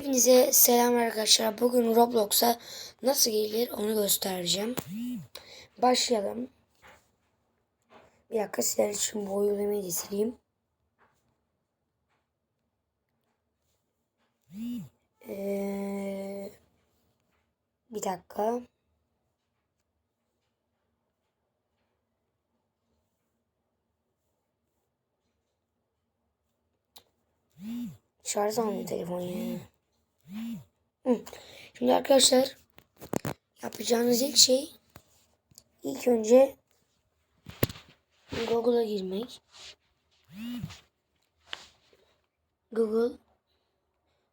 Hepinize selam arkadaşlar. Bugün Roblox'a nasıl gelir onu göstereceğim. Başlayalım. Bir dakika sizler için bu uygulamayı da. Ee, bir dakika. Şarj almıyor telefon ya. Şimdi arkadaşlar yapacağınız ilk şey ilk önce Google'a girmek. Google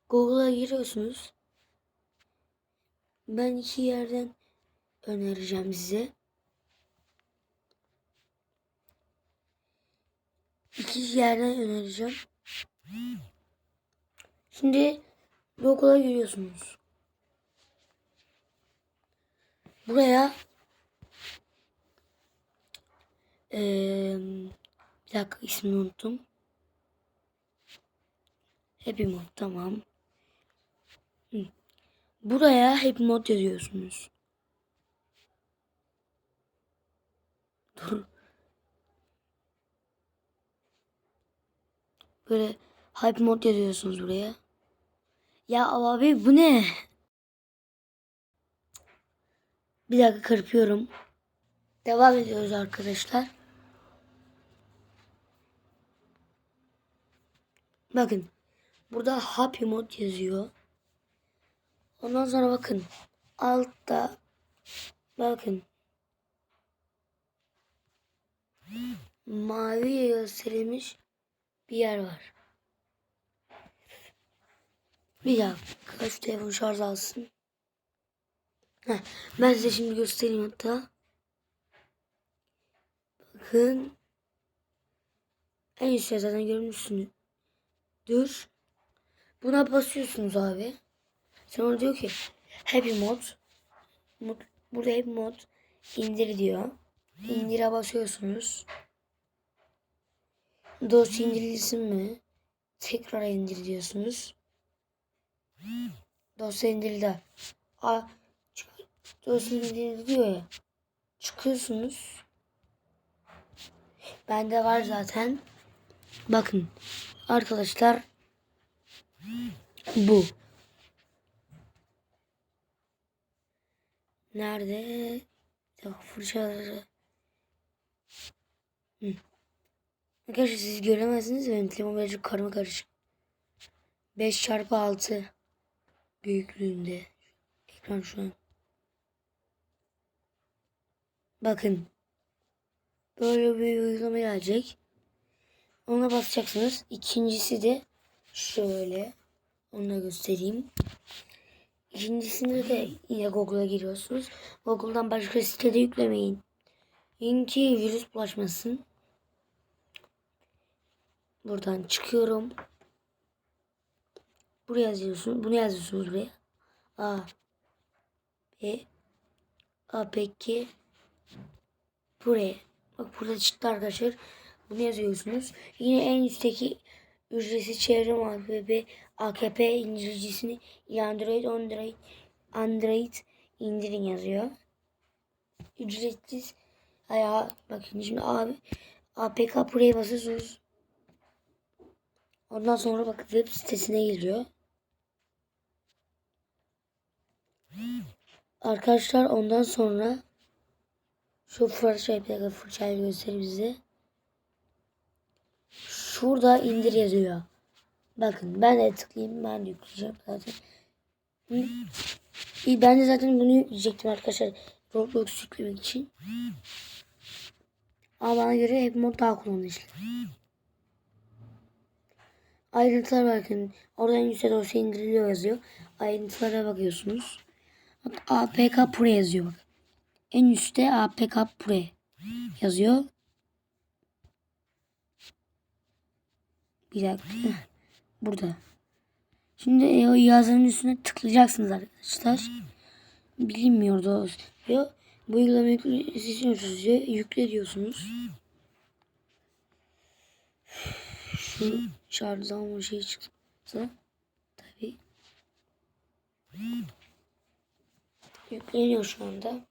Google'a giriyorsunuz. Ben iki yerden önereceğim size. İki yerden önereceğim. Şimdi Google'a giriyorsunuz. Buraya ee, bir dakika ismini unuttum. Happy Mod tamam. Buraya Happy Mod yazıyorsunuz. Dur. Böyle Hype mod yazıyorsunuz buraya. Ya abi bu ne? Bir dakika kırpıyorum. Devam ediyoruz arkadaşlar. Bakın. Burada happy mod yazıyor. Ondan sonra bakın. Altta bakın. Mavi gösterilmiş bir yer var. Bir dakika şu telefon şarj alsın. Heh, ben size şimdi göstereyim hatta. Bakın. En üstte zaten görmüşsünüz. Dur. Buna basıyorsunuz abi. Sonra diyor ki Happy Mod. mod burada Happy Mod indir diyor. İndire basıyorsunuz. Dosya indirilsin mi? Tekrar indir diyorsunuz. Dosya indirildi. A, dosya indirildi diyor ya. Çıkıyorsunuz. Bende var zaten. Bakın arkadaşlar bu. Nerede? Fırçaları. Hı. Arkadaşlar siz göremezsiniz benim telefon birazcık karma karışık. 5 çarpı 6 büyüklüğünde. Ekran şu an. Bakın. Böyle bir uygulama gelecek. Ona basacaksınız. İkincisi de şöyle. Onu da göstereyim. İkincisinde de yine Google'a giriyorsunuz. Google'dan başka sitede yüklemeyin. Çünkü virüs bulaşmasın. Buradan çıkıyorum. Buraya yazıyorsunuz. Bunu yazıyorsunuz buraya. A B A peki buraya. Bak burada çıktı arkadaşlar. Bunu yazıyorsunuz. Yine en üstteki ücretsiz çevre muhabbeti AKP indiricisini Android Android Android indirin yazıyor. Ücretsiz ayağı bakın şimdi abi APK buraya basıyorsunuz. Ondan sonra bak web sitesine geliyor. Arkadaşlar ondan sonra şu fırçayı bir dakika fırçayı göstereyim size. Şurada indir yazıyor. Bakın ben de tıklayayım. Ben de yükleyeceğim zaten. İyi ben de zaten bunu yükleyecektim arkadaşlar. Roblox yüklemek için. Ama bana göre hep mod daha kullanışlı. Ayrıntılar bakın. Oradan yüksek dosya indiriliyor yazıyor. Ayrıntılara bakıyorsunuz. APK Pro yazıyor. En üstte APK Pro yazıyor. Bir dakika. Burada. Şimdi o yazının üstüne tıklayacaksınız arkadaşlar. Bilinmiyordu diyor. Bu uygulama yüklüyorsunuz diyor. Yükle diyorsunuz. Şu şarj alma şey çıktı. Yükleniyor şu anda.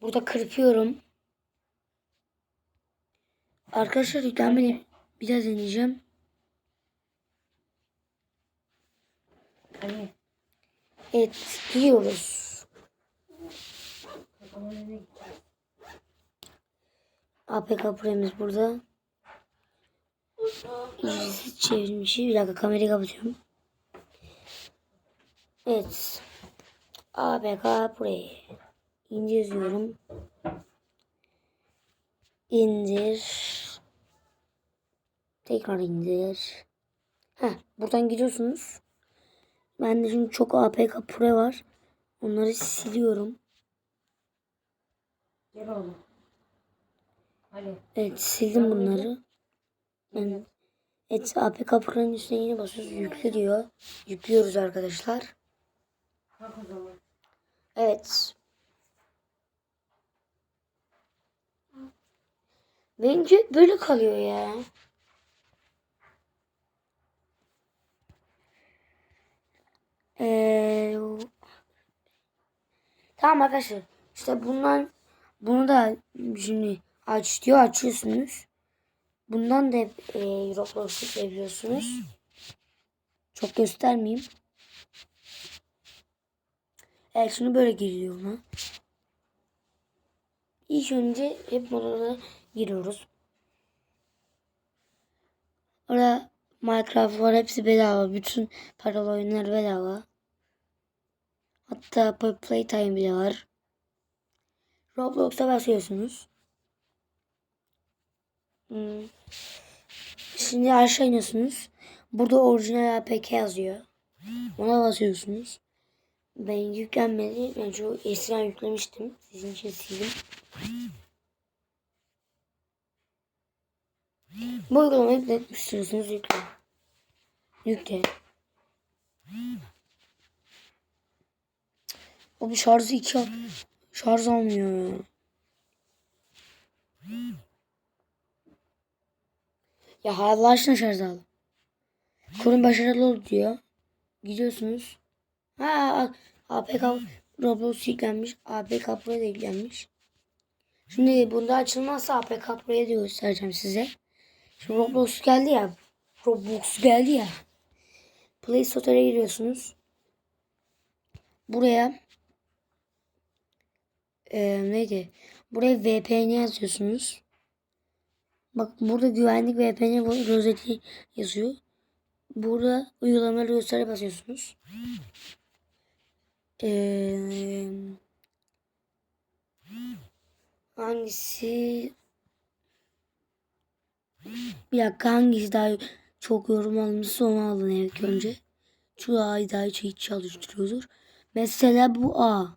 Burada kırpıyorum. Arkadaşlar yüklenmeni bir daha deneyeceğim. Hani Evet gidiyoruz. ne gideceğiz? APK Pro'muz burada. Çevrilmişi. Bir dakika kamerayı kapatıyorum. Evet. APK Pro. İndir. İndir. Tekrar indir. Heh, buradan gidiyorsunuz. Ben de şimdi çok APK Pro var. Onları siliyorum. Gel oğlum. Evet sildim bunları. Evet. Evet APK Pro'nun üstüne yine basıyoruz. Yükle diyor. Yüklüyoruz arkadaşlar. Kalk o zaman. Evet. Benimki böyle kalıyor ya. Ee, tamam arkadaşlar. İşte bundan bunu da şimdi aç diyor açıyorsunuz. Bundan da e, Roblox yükleyebiliyorsunuz. Çok göstermeyeyim. Evet şimdi böyle giriyor ona. İlk önce hep modalara giriyoruz. Orada Minecraft var hepsi bedava. Bütün paralı oyunlar bedava. Hatta Playtime bile var. Roblox'a basıyorsunuz. Hmm. Şimdi aşağı iniyorsunuz. Burada orijinal APK yazıyor. Ona basıyorsunuz. Ben yüklenmedi. Ben şu eskiden yüklemiştim. Sizin için sildim. Bu uygulamayı yükletmişsiniz. Yükle. Yükle. O bir şarjı iki al- şarj almıyor. ya. Ya Allah aşkına şarj al. Kurun başarılı oldu diyor. Gidiyorsunuz. Ha APK Roblox yüklenmiş. APK Pro'ya da yüklenmiş. Şimdi bunda açılmazsa APK Pro'ya da göstereceğim size. Şimdi Roblox geldi ya. Roblox geldi ya. Play Store'a giriyorsunuz. Buraya eee, neydi? Buraya VPN yazıyorsunuz. Bak burada güvenlik VPN rozeti yazıyor. Burada uygulamaları göstere basıyorsunuz. Eee hangisi bir dakika hangisi daha çok yorum almışsa onu alın ilk önce. Şu A'yı daha hiç çalıştırıyordur. Mesela bu A.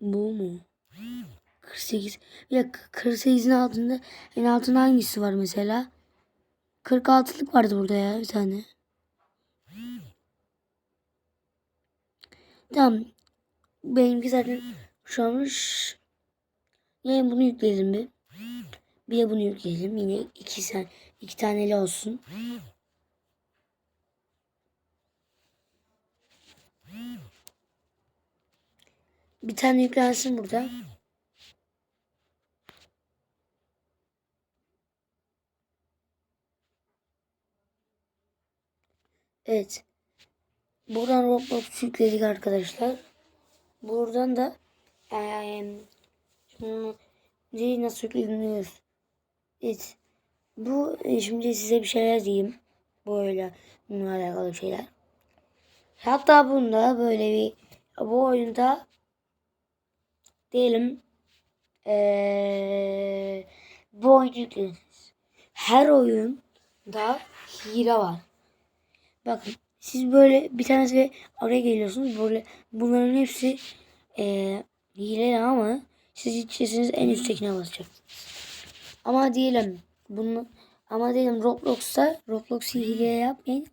Bu mu? 48. Bir dakika 48'in altında en altında hangisi var mesela? 46'lık vardı burada ya bir tane. Tamam. Benimki zaten şu anmış. Yani bunu yükleyelim bir. Bir de bunu yükleyelim. Yine iki, sen, iki taneli olsun. Bir tane yüklensin burada. Evet. Buradan Roblox yükledik arkadaşlar. Buradan da şunu neyi nasıl yükleniyoruz? Evet. Bu e, şimdi size bir şeyler diyeyim. Böyle bununla alakalı şeyler. Hatta bunda böyle bir bu oyunda diyelim eee bu oyunu yüklediniz. Her oyunda hile var. Bakın siz böyle bir tanesi oraya geliyorsunuz. Böyle bunların hepsi eee hile ama siz içeceksiniz en üsttekine basacaksınız. Ama diyelim bunu ama diyelim Roblox'ta Roblox hile yapmayın.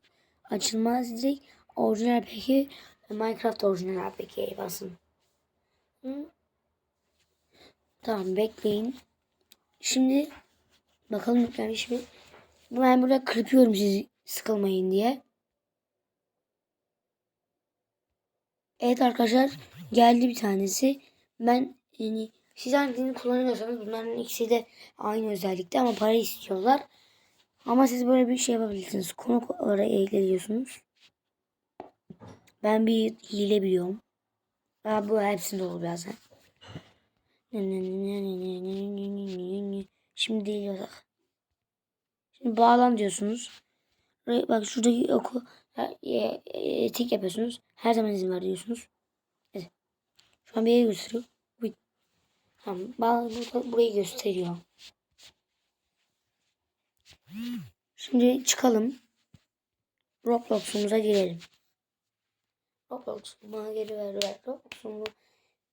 Açılmaz direkt orijinal peki Minecraft orijinal peki basın. Hı? Tamam bekleyin. Şimdi bakalım yüklenmiş mi? Ben burada kırpıyorum sizi sıkılmayın diye. Evet arkadaşlar geldi bir tanesi. Ben yani siz hangisini kullanıyorsanız bunların ikisi de aynı özellikte ama para istiyorlar. Ama siz böyle bir şey yapabilirsiniz. Konuklara ekliyorsunuz. Ben bir hile biliyorum. Aa, bu hepsinde olur birazdan. Şimdi değil yasak. Şimdi bağlan diyorsunuz. Bak şuradaki oku e, e, yapıyorsunuz. Her zaman izin ver diyorsunuz. Şu an bir yere gösteriyor. Tamam. Burada, burayı gösteriyor. Şimdi çıkalım. Roblox'umuza girelim. Roblox'uma geri ver ver. Roblox'umu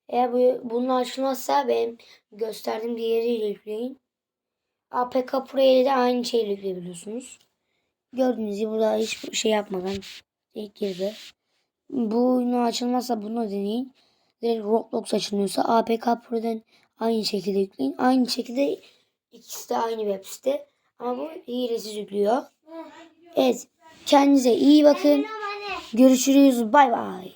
eğer bu, bunun açılmazsa benim gösterdiğim diğeriyle yükleyin. APK Pro'ya de aynı şeyle yükleyebiliyorsunuz. Gördüğünüz gibi burada hiçbir şey yapmadan direkt girdi. Bu oyunu açılmazsa bunu deneyin. Direkt Roblox açılıyorsa APK Pro'dan aynı şekilde yükleyin. Aynı şekilde ikisi de aynı web site. Ama bu hilesiz yüklüyor. Evet. Kendinize iyi bakın. Görüşürüz. Bay bay.